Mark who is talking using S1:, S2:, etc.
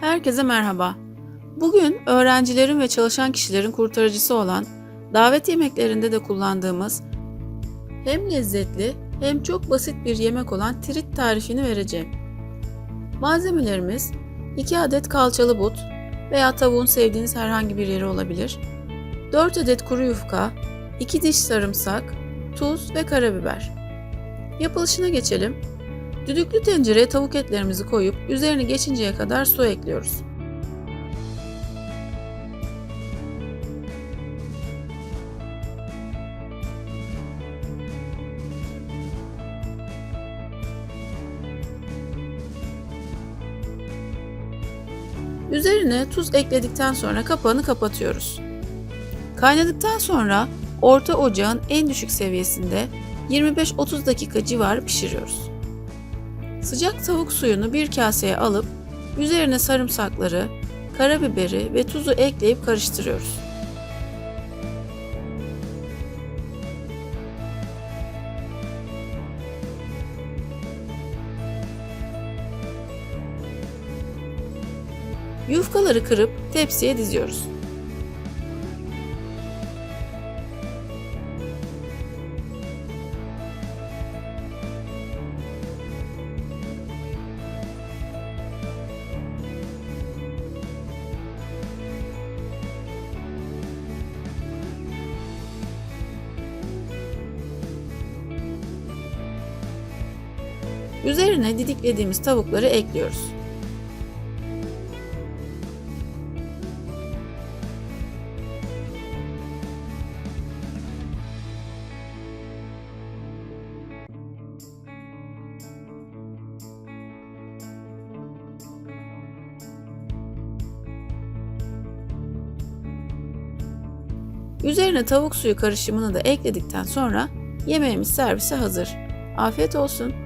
S1: Herkese merhaba. Bugün öğrencilerin ve çalışan kişilerin kurtarıcısı olan davet yemeklerinde de kullandığımız hem lezzetli hem çok basit bir yemek olan trit tarifini vereceğim. Malzemelerimiz 2 adet kalçalı but veya tavuğun sevdiğiniz herhangi bir yeri olabilir. 4 adet kuru yufka, 2 diş sarımsak, tuz ve karabiber. Yapılışına geçelim. Düdüklü tencereye tavuk etlerimizi koyup üzerini geçinceye kadar su ekliyoruz. Üzerine tuz ekledikten sonra kapağını kapatıyoruz. Kaynadıktan sonra orta ocağın en düşük seviyesinde 25-30 dakika civarı pişiriyoruz. Sıcak tavuk suyunu bir kaseye alıp üzerine sarımsakları, karabiberi ve tuzu ekleyip karıştırıyoruz. Yufkaları kırıp tepsiye diziyoruz. Üzerine didiklediğimiz tavukları ekliyoruz. Üzerine tavuk suyu karışımını da ekledikten sonra yemeğimiz servise hazır. Afiyet olsun.